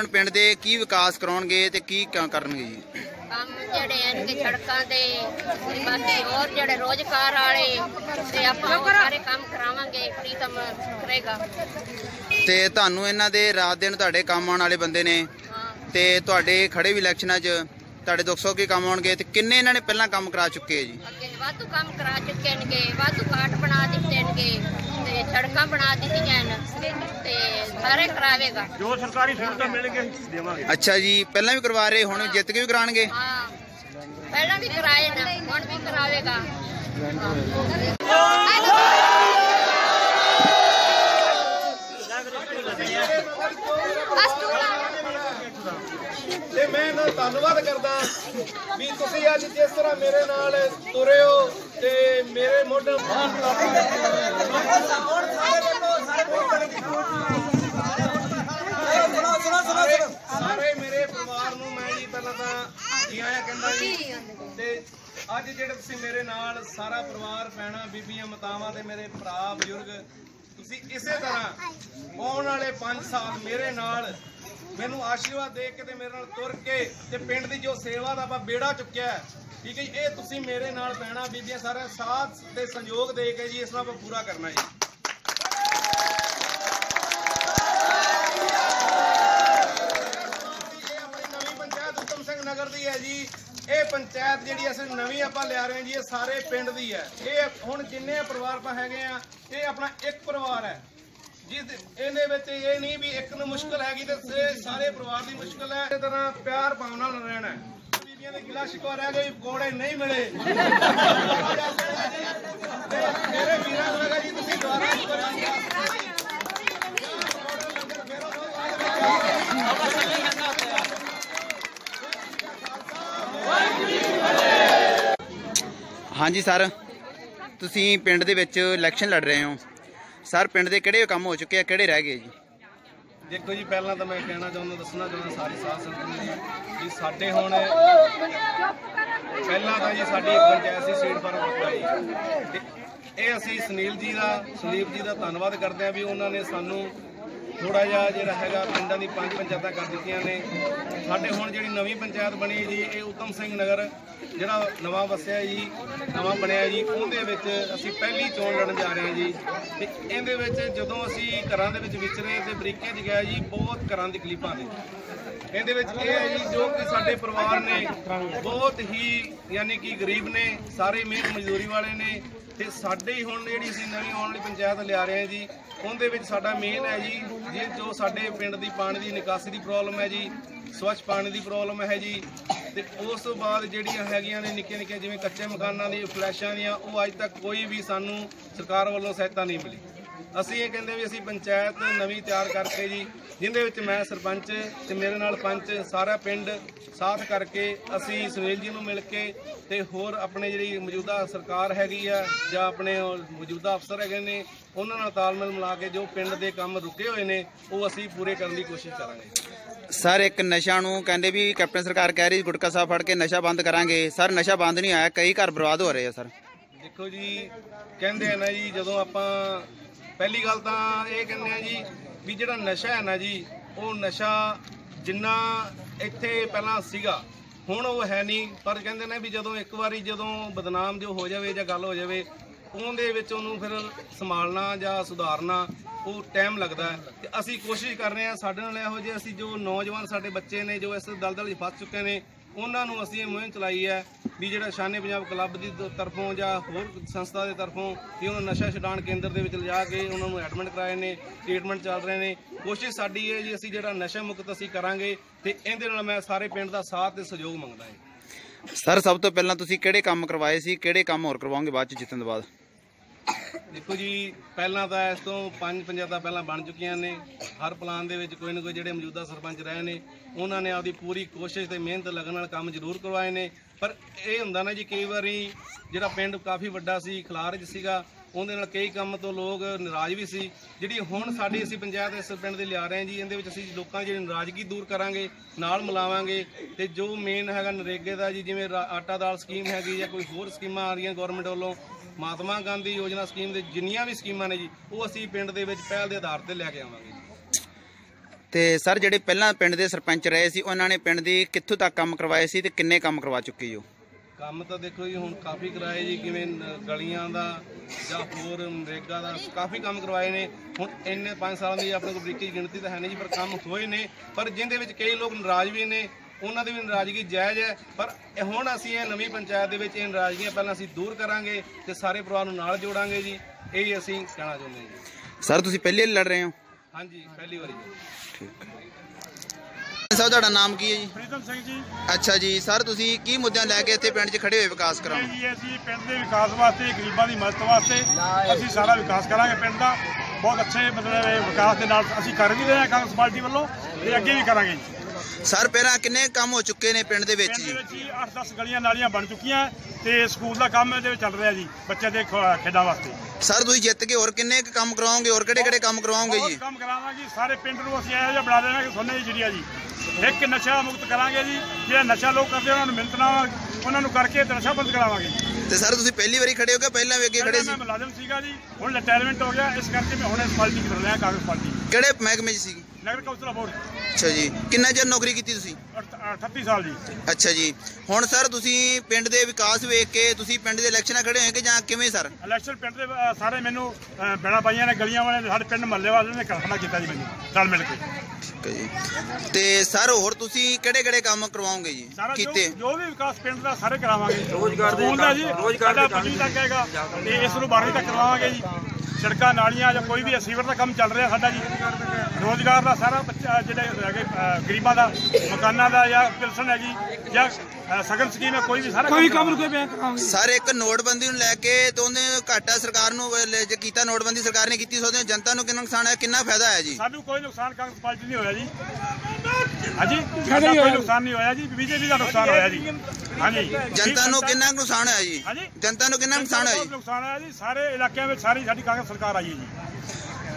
ਇਹ ਇਹਨਾਂ ਨੂੰ ਪਿੰਡ ਦੇ ਕੀ ਵਿਕਾਸ ਕਰਾਉਣਗੇ ਤੇ ਕੀ ਕਰਨਗੇ ਜੀ? ਕੰਮ ਜਿਹੜੇ ਹਨ ਕਿ ਸੜਕਾਂ ਦੇ ਤੇ ਬਾਕੀ ਹੋਰ ਜਿਹੜੇ ਰੋਜ਼ਗਾਰ ਵਾਲੇ ਤੇ ਆਪਾਂ ਉਹ ਸਾਰੇ ਕੰਮ ਕਰਾਵਾਂਗੇ ਪ੍ਰੀਤਮ ਕਰੇਗਾ ਤੇ ਤੁਹਾਨੂੰ ਇਹਨਾਂ ਦੇ ਰਾਤ ਦਿਨ ਤੁਹਾਡੇ ਕੰਮ ਆਉਣ ਵਾਲੇ ਬੰਦੇ ਨੇ ਤੇ ਤੁਹਾਡੇ ਖੜੇ ਵੀ ਇਲੈਕਸ਼ਨਾਂ 'ਚ ਤੁਹਾਡੇ 200 ਕੀ ਕੰਮ ਆਉਣਗੇ ਤੇ ਕਿੰਨੇ ਇਹਨਾਂ ਨੇ ਪਹਿਲਾਂ ਕੰਮ ਕਰਾ ਚੁੱਕੇ ਜੀ? ਅੱਗੇ ਵਾਧੂ ਕੰਮ ਕਰਾ ਚੁੱਕੇ ਨੇਗੇ ਵਾਧੂ ਕਾਟ ਬਣਾ ਦਿੱਤੇ ਨੇਗੇ ਤੇ ਸੜਕਾਂ ਬਣਾ ਦਿੱਤੀਆਂ ਨੇ ਤੇ ਸਾਰੇ ਕਰਾਵੇਗਾ। ਜੋ ਸਰਕਾਰੀ ਸਹੂਲਤਾਂ ਮਿਲਣਗੇ ਦੇਵਾਂਗੇ। ਅੱਛਾ ਜੀ ਪਹਿਲਾਂ ਵੀ ਕਰਵਾ ਰਹੇ ਹੁਣ ਜਿੱਤ ਕੇ ਵੀ ਕਰਾਣਗੇ ਹਾਂ ਪਹਿਲਾਂ ਵੀ ਕਰਾਏ ਨਾ ਹੁਣ ਵੀ ਕਰਾਵੇਗਾ। ਤੇ ਮੈਂ ਦਾ ਧੰਨਵਾਦ ਕਰਦਾ ਵੀ ਤੁਸੀਂ ਅੱਜ ਜਿਸ ਤਰ੍ਹਾਂ ਮੇਰੇ ਨਾਲ ਤੁਰੇ ਹੋ ਤੇ ਮੇਰੇ ਮੋਢੇ ਸਾਰੇ ਮੇਰੇ ਪਰਿਵਾਰ ਨੂੰ ਮੈਂ ਜੀ ਪਹਿਲਾਂ ਤਾਂ ਜੀ ਆਇਆਂ ਕਹਿੰਦਾ ਜੀ। ਤੇ ਅੱਜ ਜਿਹੜੇ ਤੁਸੀਂ ਮੇਰੇ ਨਾਲ ਸਾਰਾ ਪਰਿਵਾਰ, ਭੈਣਾਂ, ਬੀਬੀਆਂ, ਮਾਤਾਵਾਂ ਤੇ ਮੇਰੇ ਭਰਾ, ਬਜ਼ੁਰਗ, ਤੁਸੀਂ ਇਸੇ ਤਰ੍ਹਾਂ ਆਉਣ ਵਾਲੇ 5 ਸਾਲ ਮੇਰੇ ਨਾਲ ਮੈਨੂੰ ਆਸ਼ੀਰਵਾਦ ਦੇ ਕੇ ਤੇ ਮੇਰੇ ਨਾਲ ਤੁਰ ਕੇ ਤੇ ਪਿੰਡ ਦੀ ਜੋ ਸੇਵਾ ਦਾ ਆਪਾਂ ਬੇੜਾ ਚੁੱਕਿਆ ਠੀਕ ਹੈ ਜੀ, ਇਹ ਤੁਸੀਂ ਮੇਰੇ ਨਾਲ ਭੈਣਾਂ ਬੀਬੀਆਂ ਸਾਰੇ ਸਾਥ ਤੇ ਸੰਯੋਗ ਦੇ ਕੇ ਜੀ ਇਸ ਨੂੰ ਆਪਾਂ ਪੂਰਾ ਕਰਨਾ ਜੀ। ਨਵੀਂ ਨਗਰ ਦੀ ਹੈ ਜੀ। ਇਹ ਪੰਚਾਇਤ ਜਿਹੜੀ ਅਸੀਂ ਨਵੀਂ ਆਪਾਂ ਲਿਆ ਰਹੇ ਹਾਂ ਜੀ ਇਹ ਸਾਰੇ ਪਿੰਡ ਦੀ ਹੈ। ਇਹ ਹੁਣ ਜਿੰਨੇ ਪਰਿਵਾਰ ਆਪਾਂ ਹੈਗੇ ਆ ਇਹ ਆਪਣਾ ਇੱਕ ਪਰਿਵਾਰ ਹੈ। ਜਿਸ ਇਹਦੇ ਵਿੱਚ ਇਹ ਨਹੀਂ ਵੀ ਇੱਕ ਨੂੰ ਮੁਸ਼ਕਲ ਹੈਗੀ ਤੇ ਇਹ ਸਾਰੇ ਪਰਿਵਾਰ ਦੀ ਮੁਸ਼ਕਲ ਹੈ। ਇਸੇ ਤਰ੍ਹਾਂ ਪਿਆਰ ਭਾਵਨਾ ਨਾਲ ਰਹਿਣਾ ਹੈ ਦੇ ਗਿਲਾ ਸ਼ਿਕਵਾ ਰਹਿ ਗਈ ਕੋੜੇ ਨਹੀਂ ਮਿਲੇ। ਮੇਰੇ ਵੀਰਾਂ ਨੂੰ ਜੀ, ਤੁਸੀਂ ਦੁਆਰਾ ਹਾਂਜੀ, ਸਰ। ਤੁਸੀਂ ਪਿੰਡ ਦੇ ਵਿੱਚ ਇਲੈਕਸ਼ਨ ਲੜ ਰਹੇ ਹੋ। ਸਰ, ਪਿੰਡ ਦੇ ਕਿਹੜੇ ਕੰਮ ਹੋ ਚੁੱਕੇ ਆ, ਕਿਹੜੇ ਰਹਿ ਗਏ ਜੀ? ਦੇਖੋ ਜੀ, ਪਹਿਲਾਂ ਤਾਂ ਮੈਂ ਕਹਿਣਾ ਚਾਹੁੰਦਾ, ਦੱਸਣਾ ਚਾਹੁੰਦਾ ਸਾਰੀ ਸਾਥ ਸੰਗਤ ਨੂੰ ਜੀ, ਵੀ ਸਾਡੇ ਹੁਣ ਪਹਿਲਾਂ ਤਾਂ ਜੀ ਸਾਡੀ ਇੱਕ ਪੰਚਾਇਤ ਸੀ, ਸੀਟ ਪਰ ਪੱਕਾ ਇਹ ਅਸੀਂ ਸੁਨੀਲ ਜੀ ਦਾ, ਸੁਨੀਲ ਜੀ ਦਾ ਧੰਨਵਾਦ ਕਰਦੇ ਹਾਂ ਵੀ ਉਹਨਾਂ ਨੇ ਸਾਨੂੰ ਥੋੜਾ ਜਿਹਾ ਜਿਹੜਾ ਹੈਗਾ ਪਿੰਡਾਂ ਦੀ ਪੰਜ ਪੰਚਾਇਤਾਂ ਕਰ ਦਿੱਤੀਆਂ ਨੇ। ਸਾਡੇ ਹੁਣ ਜਿਹੜੀ ਨਵੀਂ ਪੰਚਾਇਤ ਬਣੀ ਜੀ, ਇਹ ਉਤਮ ਸਿੰਘ ਨਗਰ, ਜਿਹੜਾ ਨਵਾਂ ਵਸਿਆ ਜੀ, ਨਵਾਂ ਬਣਿਆ ਜੀ, ਉਹਦੇ ਵਿੱਚ ਅਸੀਂ ਪਹਿਲੀ ਚੋਣ ਲੜਨ ਜਾ ਰਹੇ ਹਾਂ ਜੀ। ਤੇ ਇਹਦੇ ਵਿੱਚ ਜਦੋਂ ਅਸੀਂ ਘਰਾਂ ਦੇ ਵਿੱਚ ਵਿਚਰੇ ਤੇ ਬਰੀਕੇ 'ਚ ਗਿਆ ਜੀ, ਬਹੁਤ ਘਰਾਂ ਦੀ ਕਲੀਪਾਂ ਨੇ ਇਹਦੇ ਵਿੱਚ ਇਹ ਹੈ ਜੀ, ਜੋ ਕਿ ਸਾਡੇ ਪਰਿਵਾਰ ਨੇ ਬਹੁਤ ਹੀ, ਯਾਨੀ ਕਿ ਗਰੀਬ ਨੇ, ਸਾਰੇ ਮਿਹਨਤ ਮਜ਼ਦੂਰੀ ਵਾਲੇ ਨੇ ਤੇ ਸਾਡੇ ਹੀ ਹੁਣ ਜਿਹੜੀ ਅਸੀਂ ਨਵੀਂ ਆਉਣ ਵਾਲੀ ਪੰਚਾਇਤ ਲਿਆ ਰਹੇ ਹਾਂ ਜੀ, ਉਹਦੇ ਵਿੱਚ ਸਾਡਾ ਮੇਨ ਹੈ ਜੀ, ਜੇ ਜੋ ਸਾਡੇ ਪਿੰਡ ਦੀ ਪਾਣੀ ਦੀ ਨਿਕਾਸੀ ਦੀ ਪ੍ਰੋਬਲਮ ਹੈ ਜੀ, ਸਵੱਛ ਪਾਣੀ ਦੀ ਪ੍ਰੋਬਲਮ ਹੈ ਜੀ, ਤੇ ਉਸ ਤੋਂ ਬਾਅਦ ਜਿਹੜੀਆਂ ਹੈਗੀਆਂ ਨੇ ਨਿੱਕੇ ਨਿੱਕੇ ਜਿਵੇਂ ਕੱਚੇ ਮਕਾਨਾਂ ਦੀ ਫਲੈਸ਼ਾਂ ਦੀਆਂ, ਉਹ ਅੱਜ ਤੱਕ ਕੋਈ ਵੀ ਸਾਨੂੰ ਸਰਕਾਰ ਵੱਲੋਂ ਸਹਾਇਤਾ ਨਹੀਂ ਮਿਲੀ। ਅਸੀਂ ਇਹ ਕਹਿੰਦੇ ਵੀ ਅਸੀਂ ਪੰਚਾਇਤ ਨਵੀਂ ਤਿਆਰ ਕਰਕੇ ਜੀ ਜਿੰਦੇ ਵਿੱਚ ਮੈਂ ਸਰਪੰਚ ਤੇ ਮੇਰੇ ਨਾਲ ਪੰਚ ਸਾਰਾ ਪਿੰਡ ਸਾਥ ਕਰਕੇ ਅਸੀਂ ਸੁਨੀਲ ਜੀ ਨੂੰ ਮਿਲ ਕੇ ਤੇ ਹੋਰ ਆਪਣੇ ਜਿਹੜੀ ਮੌਜੂਦਾ ਸਰਕਾਰ ਹੈਗੀ ਆ ਜਾਂ ਆਪਣੇ ਮੌਜੂਦਾ ਅਫਸਰ ਹੈਗੇ ਨੇ ਉਹਨਾਂ ਨਾਲ ਤਾਲਮੇਲ ਮਿਲਾ ਕੇ ਜੋ ਪਿੰਡ ਦੇ ਕੰਮ ਰੁਕੇ ਹੋਏ ਨੇ ਉਹ ਅਸੀਂ ਪੂਰੇ ਕਰਨ ਦੀ ਕੋਸ਼ਿਸ਼ ਕਰਾਂਗੇ। ਸਰ ਇੱਕ ਨਸ਼ਾ ਨੂੰ ਕਹਿੰਦੇ ਵੀ ਕੈਪਟਨ ਸਰਕਾਰ ਕਹਿ ਰਹੀ ਗੁਟਕਾ ਸਾਹਿਬ ਫੜ ਕੇ ਨਸ਼ਾ ਬੰਦ ਕਰਾਂਗੇ। ਸਰ ਨਸ਼ਾ ਬੰਦ ਨਹੀਂ ਆਇਆ ਕਈ ਘਰ ਬਰਬਾਦ ਹੋ ਰਹੇ ਆ ਸਰ। ਦੇਖੋ ਜੀ ਕਹਿੰਦੇ ਆ ਨਾ ਜੀ ਜਦੋਂ ਆਪਾਂ ਪਹਿਲੀ ਗੱਲ ਤਾਂ ਇਹ ਕਹਿੰਦੇ ਆ ਜੀ ਵੀ ਜਿਹੜਾ ਨਸ਼ਾ ਹੈ ਨਾ ਜੀ, ਉਹ ਨਸ਼ਾ ਜਿੰਨਾ ਇੱਥੇ ਪਹਿਲਾਂ ਸੀਗਾ, ਹੁਣ ਉਹ ਹੈ ਨਹੀਂ। ਪਰ ਕਹਿੰਦੇ ਨੇ ਵੀ ਜਦੋਂ ਇੱਕ ਵਾਰੀ ਜਦੋਂ ਬਦਨਾਮ ਜੋ ਹੋ ਜਾਵੇ ਜਾਂ ਗੱਲ ਹੋ ਜਾਵੇ, ਉਹਦੇ ਵਿੱਚ ਉਹਨੂੰ ਫਿਰ ਸੰਭਾਲਣਾ ਜਾਂ ਸੁਧਾਰਨਾ, ਉਹ ਟਾਈਮ ਲੱਗਦਾ ਹੈ। ਤੇ ਅਸੀਂ ਕੋਸ਼ਿਸ਼ ਕਰ ਰਹੇ ਹਾਂ, ਸਾਡੇ ਨਾਲ ਇਹੋ ਜਿਹੇ ਅਸੀਂ ਜੋ ਨੌਜਵਾਨ ਸਾਡੇ ਬੱਚੇ ਨੇ, ਜੋ ਇਸ ਦਲਦਲ 'ਚ ਫਸ ਚੁੱਕੇ ਨੇ ਉਹਨਾਂ ਨੂੰ ਅਸੀਂ ਇਹ ਮੁਹਿੰਮ ਚਲਾਈ ਹੈ ਵੀ ਜਿਹੜਾ ਸ਼ਾਨੇ ਪੰਜਾਬ ਕਲੱਬ ਦੀ ਤਰਫੋਂ ਜਾਂ ਹੋਰ ਸੰਸਥਾ ਦੇ ਤਰਫੋਂ ਵੀ ਉਹਨਾਂ ਨਸ਼ਾ ਛਡਾਣ ਕੇਂਦਰ ਦੇ ਵਿੱਚ ਲਿਜਾ ਕੇ ਉਹਨਾਂ ਨੂੰ ਐਡਮਿਟ ਕਰਾਏ ਨੇ ਟ੍ਰੀਟਮੈਂਟ ਚੱਲ ਰਹੇ ਨੇ। ਕੋਸ਼ਿਸ਼ ਸਾਡੀ ਹੈ ਜੀ, ਅਸੀਂ ਜਿਹੜਾ ਨਸ਼ਾ ਮੁਕਤ ਅਸੀਂ ਕਰਾਂਗੇ ਤੇ ਇਹਦੇ ਨਾਲ ਮੈਂ ਸਾਰੇ ਪਿੰਡ ਦਾ ਸਾਥ ਤੇ ਸਹਿਯੋਗ ਮੰਗਦਾ ਹਾਂ। ਸਰ, ਸਭ ਤੋਂ ਪਹਿਲਾਂ ਤੁਸੀਂ ਕਿਹੜੇ ਕੰਮ ਕਰਵਾਏ ਸੀ, ਕਿਹੜੇ ਕੰਮ ਹੋਰ ਕਰਵਾਓਗੇ ਬਾਅਦ ਚ ਜਿੱਤਣ ਤੋਂ ਬਾਅਦ? ਦੇਖੋ ਜੀ, ਪਹਿਲਾਂ ਤਾਂ ਇਸ ਤੋਂ ਪੰਜ ਪੰਚਾਇਤਾਂ ਪਹਿਲਾਂ ਬਣ ਚੁੱਕੀਆਂ ਨੇ। ਹਰ ਪਲਾਨ ਦੇ ਵਿੱਚ ਕੋਈ ਨਾ ਕੋਈ ਜਿਹੜੇ ਮੌਜੂਦਾ ਸਰਪੰਚ ਰਹੇ ਨੇ, ਉਹਨਾਂ ਨੇ ਆਪਦੀ ਪੂਰੀ ਕੋਸ਼ਿਸ਼ ਤੇ ਮਿਹਨਤ ਲਗਨ ਨਾਲ ਕੰਮ ਜ਼ਰੂਰ ਕਰਵਾਏ ਨੇ। ਪਰ ਇਹ ਹੁੰਦਾ ਨਾ ਜੀ, ਕਈ ਵਾਰੀ ਜਿਹੜਾ ਪਿੰਡ ਕਾਫੀ ਵੱਡਾ ਸੀ ਖਿਲਾਰਜ ਸੀਗਾ, ਉਹਦੇ ਨਾਲ ਕਈ ਕੰਮ ਤੋਂ ਲੋਕ ਨਾਰਾਜ਼ ਵੀ ਸੀ। ਜਿਹੜੀ ਹੁਣ ਸਾਡੀ ਅਸੀਂ ਪੰਚਾਇਤ ਇਸ ਪਿੰਡ ਦੇ ਲਿਆ ਰਹੇ ਹਾਂ ਜੀ, ਇਹਦੇ ਵਿੱਚ ਅਸੀਂ ਲੋਕਾਂ ਦੀ ਜਿਹੜੀ ਨਾਰਾਜ਼ਗੀ ਦੂਰ ਕਰਾਂਗੇ, ਨਾਲ ਮਿਲਾਵਾਂਗੇ। ਤੇ ਜੋ ਮੇਨ ਹੈਗਾ ਨਰੇਗੇ ਦਾ ਜੀ, ਜਿਵੇਂ ਰਾ- ਆਟਾ ਦਾਲ ਸਕੀਮ ਹੈਗੀ ਜਾਂ ਕੋਈ ਹੋਰ ਸਕੀਮਾਂ ਆ ਰਹੀਆਂ ਗਵਰਨਮੈਂਟ ਵੱਲੋਂ ਮਹਾਤਮਾ ਗਾਂਧੀ ਯੋਜਨਾ ਸਕੀਮ ਦੇ ਜਿੰਨੀਆਂ ਵੀ ਸਕੀਮਾਂ ਨੇ ਜੀ ਉਹ ਅਸੀਂ ਪਿੰਡ ਦੇ ਵਿੱਚ ਪਹਿਲ ਦੇ ਆਧਾਰ ਤੇ ਲੈ ਕੇ ਆਵਾਂਗੇ ਜੀ। ਤੇ ਸਰ ਜਿਹੜੇ ਪਹਿਲਾਂ ਪਿੰਡ ਦੇ ਸਰਪੰਚ ਰਹੇ ਸੀ ਉਹਨਾਂ ਨੇ ਪਿੰਡ ਦੀ ਕਿੱਥੋਂ ਤੱਕ ਕੰਮ ਕਰਵਾਏ ਸੀ ਤੇ ਕਿੰਨੇ ਕੰਮ ਕਰਵਾ ਚੁੱਕੇ ਉਹ? ਕੰਮ ਤਾਂ ਦੇਖੋ ਜੀ ਹੁਣ ਕਾਫੀ ਕਰਾਏ ਜੀ ਕਿਵੇਂ ਗਲੀਆਂ ਦਾ ਜਾਂ ਹੋਰ ਨਰੇਗਾ ਦਾ ਕਾਫੀ ਕੰਮ ਕਰਵਾਏ ਨੇ। ਹੁਣ ਇੰਨੇ 5 ਸਾਲਾਂ ਦੀ ਆਪਣੇ ਕੋਲ ਬਰੀਕੀ ਗਿਣਤੀ ਤਾਂ ਹੈ ਨਹੀਂ ਜੀ ਪਰ ਕੰਮ ਹੋਏ ਨੇ। ਪਰ ਜਿੰਦੇ ਵਿੱਚ ਕਈ ਲੋਕ ਨਾਰਾਜ਼ ਵੀ ਨੇ ਉਹਨਾਂ ਦੀ ਵੀ ਨਾਰਾਜ਼ਗੀ ਜਾਇਜ਼ ਹੈ। ਪਰ ਇਹ ਹੁਣ ਅਸੀਂ ਇਹ ਨਵੀਂ ਪੰਚਾਇਤ ਦੇ ਵਿੱਚ ਇਹ ਨਾਰਾਜ਼ਗੀਆਂ ਪਹਿਲਾਂ ਅਸੀਂ ਦੂਰ ਕਰਾਂਗੇ ਤੇ ਸਾਰੇ ਪਰਿਵਾਰ ਨੂੰ ਨਾਲ ਜੋੜਾਂਗੇ ਜੀ। ਇਹ ਹੀ ਅਸੀਂ ਕਹਿਣਾ ਚਾਹੁੰਦੇ ਹਾਂ ਜੀ। ਸਰ ਤੁਸੀਂ ਪਹਿਲੇ ਲੜ ਰਹੇ ਹੋ? ਹਾਂਜੀ ਪਹਿਲੀ ਵਾਰੀ ਜੀ। ਸਾਹਿਬ ਤੁਹਾਡਾ ਨਾਮ ਕੀ ਹੈ ਜੀ? ਪ੍ਰੀਤਮ ਸਿੰਘ ਜੀ। ਅੱਛਾ ਜੀ। ਸਰ ਤੁਸੀਂ ਕੀ ਮੁੱਦਿਆਂ ਲੈ ਕੇ ਇੱਥੇ ਪਿੰਡ 'ਚ ਖੜੇ ਹੋਏ ਵਿਕਾਸ ਕਰਾਉਣ? ਜੀ ਅਸੀਂ ਪਿੰਡ ਦੇ ਵਿਕਾਸ ਵਾਸਤੇ ਗਰੀਬਾਂ ਦੀ ਮਦਦ ਵਾਸਤੇ ਅਸੀਂ ਸਾਰਾ ਵਿਕਾਸ ਕਰਾਂਗੇ ਪਿੰਡ ਦਾ। ਬਹੁਤ ਅੱਛੇ ਮਤਲਬ ਇਹ ਵਿਕਾਸ ਦੇ ਨਾਲ ਅਸੀਂ ਕਰ ਵੀ ਰਹੇ ਹਾਂ ਕਾਂਗਰਸ ਪਾਰਟੀ ਵੱਲੋਂ ਤੇ ਅੱਗੇ ਵੀ ਕਰਾਂਗੇ ਜੀ। ਸਰ ਪਹਿਲਾਂ ਕਿੰਨੇ ਕੰਮ ਹੋ ਚੁੱਕੇ ਨੇ ਪਿੰਡ ਦੇ ਵਿੱਚ ਪਿੰਡ ਜੀ? ਵਿੱਚ ਜੀ 8-10 ਗਲੀਆਂ ਨਾਲੀਆਂ ਬਣ ਚੁੱਕੀਆਂ ਤੇ ਸਕੂਲ ਦਾ ਕੰਮ ਇਹਦੇ ਵਿੱਚ ਚੱਲ ਰਿਹਾ ਜੀ ਬੱਚੇ ਦੇ ਖੇਡਾਂ ਵਾਸਤੇ। ਸਰ ਤੁਸੀਂ ਜਿੱਤ ਕੇ ਹੋਰ ਕਿੰਨੇ ਕੰਮ ਕਰਵਾਓਗੇ ਹੋਰ ਕਿਹੜੇ ਕਿਹੜੇ ਕੰਮ ਕਰਵਾਓਗੇ ਬਹੁਤ ਜੀ? ਕੰਮ ਕਰਾਵਾਂਗੇ ਸਾਰੇ ਪਿੰਡ ਨੂੰ ਅਸੀਂ ਇਹੋ ਜਿਹਾ ਬਣਾ ਦੇਣਾ ਕਿ ਸੋਨੇ ਦੀ ਚਿੜੀਆ ਜੀ। ਇੱਕ ਨਸ਼ਾ ਮੁਕਤ ਕਰਾਂਗੇ ਜੀ ਜਿਹੜਾ ਨਸ਼ਾ ਲੋਕ ਕਰਦੇ ਉਹਨਾਂ ਨੂੰ ਮਿਹਨਤ ਨਾਲ ਉਹਨਾਂ ਨੂੰ ਕਰਕੇ ਤੇ ਨਸ਼ਾ ਬੰਦ ਕਰਾਵਾਂਗੇ। ਤੇ ਸਰ ਤੁਸੀਂ ਪਹਿਲੀ ਵਾਰੀ ਖੜੇ ਹੋ ਕੇ ਪਹਿਲਾਂ ਵੀ ਅੱਗੇ ਖੜੇ ਸੀ? ਮੈਂ ਮੁਲਾਜ਼ਮ ਸੀਗਾ ਜੀ ਹੁਣ ਰਿਟਾਇਰਮੈਂਟ ਹੋ ਗਿਆ ਇਸ ਕਰਕੇ ਮੈਂ ਹੁਣ ਇਸ ਪਾਰਟੀ ਕਰ ਰਿਹਾ ਕਾਂਗਰਸ ਪਾਰਟੀ ਕਿਹੜੇ ਮਹਿਕਮੇ 'ਚ ਸੀ ਨਗਰ ਕੌਂਸਲ ਬੋਰਡ। ਅੱਛਾ ਜੀ। ਕਿੰਨਾ ਚਿਰ ਨੌਕਰੀ ਕੀਤੀ ਤੁਸੀਂ? 38 ਸਾਲ ਜੀ। ਅੱਛਾ ਜੀ। ਹੁਣ ਸਰ ਤੁਸੀਂ ਪਿੰਡ ਦੇ ਵਿਕਾਸ ਵੇਖ ਕੇ ਤੁਸੀਂ ਪਿੰਡ ਦੇ ਇਲੈਕਸ਼ਨਾਂ ਖੜੇ ਹੋਏ ਕਿ ਜਾਂ ਕਿਵੇਂ ਸਰ? ਇਲੈਕਸ਼ਨ ਪਿੰਡ ਦੇ ਸਾਰੇ ਮੈਨੂੰ ਬੈਣਾ ਪਾਈਆਂ ਨੇ ਗਲੀਆਂ ਵਾਲਿਆਂ ਨੇ ਸਾਡੇ ਪਿੰਡ ਮਹੱਲੇ ਵਾਲਿਆਂ ਨੇ ਖੜਾ ਕੀਤਾ ਜੀ ਮੈਨੂੰ ਰਲ ਮਿਲ ਕੇ। ਠੀਕ ਹੈ ਜੀ। ਤੇ ਸਰ ਹੋਰ ਤੁਸੀਂ ਕਿਹੜੇ ਕਿਹੜੇ ਕੰਮ ਕਰਵਾਓਗੇ ਜੀ? ਕੀਤੇ? ਜੋ ਵੀ ਵਿਕਾਸ ਪਿੰਡ ਦਾ ਸਾਰੇ ਕਰਾਵਾਂਗੇ। ਰੋਜ਼ਗਾਰ ਦੇ ਦਾ ਜੀ ਰੋਜ਼ਗਾਰ ਦਾ ਪੰਜਵੀਂ ਤੱਕ ਹੈਗਾ ਤੇ ਇਸ ਨੂੰ 12ਵੀਂ ਤੱਕ ਕਰਵਾਵਾਂਗੇ ਜੀ। ਸੜਕਾਂ ਨਾਲੀਆਂ ਜਾਂ ਕੋਈ ਵੀ ਸੀਵਰ ਦਾ ਕੰਮ ਚੱਲ ਰਿਹਾ ਸਾਡਾ ਜੀ। ਰੋਜ਼ਗਾਰ ਦਾ ਸਾਰਾ ਬੱਚਾ ਜਿਹੜੇ ਹੈਗੇ ਗਰੀਬਾਂ ਦਾ ਮਕਾਨਾਂ ਦਾ ਜਾਂ ਪਿਲਸਨ ਹੈਗੀ ਜਾਂ ਸਗਨ ਸਕੀਮ ਹੈ ਕੋਈ ਵੀ ਸਾਰਾ ਕੋਈ ਕੰਮ ਰੁਕੇ ਪਿਆ ਸਰ ਇੱਕ ਨੋਟਬੰਦੀ ਨੂੰ ਲੈ ਕੇ ਤੇ ਉਹਨੇ ਘਾਟਾ ਸਰਕਾਰ ਨੂੰ ਲੈ- ਜੇ ਕੀਤਾ ਨੋਟਬੰਦੀ ਸਰਕਾਰ ਨੇ ਕੀਤੀ ਸੋਦੇ ਜਨਤਾ ਨੂੰ ਕਿੰਨਾ ਨੁਕਸਾਨ ਹੈ ਕਿੰਨਾ ਫਾਇਦਾ ਹੈ ਜੀ? ਸਾਨੂੰ ਕੋਈ ਨੁਕਸਾਨ ਕਾਂਗਰਸ ਪਾਰਟੀ ਨਹੀਂ ਹੋਇਆ ਜੀ। ਹਾਂਜੀ? ਸਾਡਾ ਕੋਈ ਨੁਕਸਾਨ ਨਹੀਂ ਹੋਇਆ ਜੀ। ਬੀਜੇਪੀ ਦਾ ਨੁਕਸਾਨ ਹੋਇਆ ਜੀ। ਹਾਂਜੀ। ਜਨਤਾ ਨੂੰ ਕਿੰਨਾ ਕੁ ਨੁਕਸਾਨ ਹੋਇਆ ਜੀ? ਹਾਂਜੀ। ਜਨਤਾ ਨੂੰ ਕਿੰਨਾ ਨੁਕਸਾਨ ਹੋਇਆ ਬਹੁਤ ਜੀ ਨੁਕਸਾਨ ਹੋਇਆ ਜੀ। ਸਾਰੇ ਇਲਾਕਿਆਂ ਵਿੱਚ ਸਾਰੀ ਸਾਡੀ ਕਾਂਗਰਸ ਸਰਕਾਰ ਆਈ ਹੈ ਜੀ।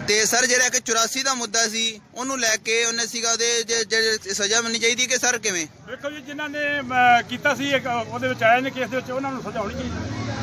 ਤੇ ਸਰ ਜਿਹੜਾ ਕਿ 84 ਦਾ ਮੁੱਦਾ ਸੀ ਉਹਨੂੰ ਲੈ ਕੇ ਉਹਨੇ ਸੀਗਾ ਉਹਦੇ ਜੇ- ਜੇ ਸਜ਼ਾ ਮਿਲਣੀ ਚਾਹੀਦੀ ਕਿ ਸਰ ਕਿਵੇਂ? ਵੇਖੋ ਜੀ ਜਿਨ੍ਹਾਂ ਨੇ ਕੀਤਾ ਸੀ ਉਹਦੇ ਵਿੱਚ ਆਏ ਨੇ ਕੇਸ ਦੇ ਵਿੱਚ ਉਹਨਾਂ ਨੂੰ ਸਜ਼ਾ ਹੋਣੀ ਚਾਹੀਦੀ।